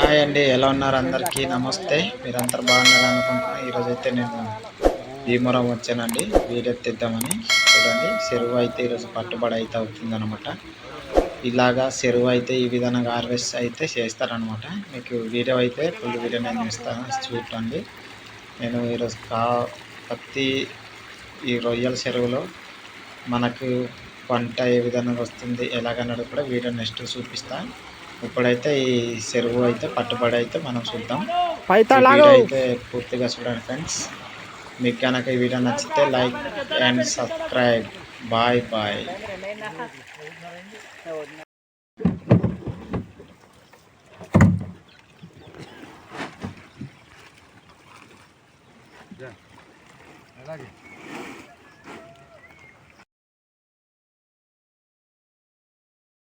Hi అండి ఎలా ఉన్నారు అందరికీ? నమస్తే. మీరందరూ బాగున్నారు అనుకుంటున్నాను ఈరోజు అయితే నేను భీమవరం వచ్చానండి. వీడియో తెద్దామని. చూడండి చెరువు అయితే ఈరోజు పట్టుబడి అయితే అవుతుందనమాట ఇలాగా చెరువు అయితే ఈ విధంగా హార్వెస్ట్ అయితే చేస్తారనమాట మీకు వీడియో అయితే ఫుల్ వీడియో నేను ఇస్తాను చూడండి. నేను ఈరోజు కా ప్రతి ఈ రొయ్యల చెరువులో మనకు పంట ఏ విధంగా వస్తుంది ఎలాగన్నది కూడా వీడియో నెక్స్ట్ చూపిస్తాను ఇప్పుడైతే ఈ చెరువు అయితే పట్టుబడి అయితే మనం చూద్దాం అయితే పూర్తిగా చూడండి ఫ్రెండ్స్ మీకు కనుక ఈ వీడియో నచ్చితే like and subscribe bye bye అలాగే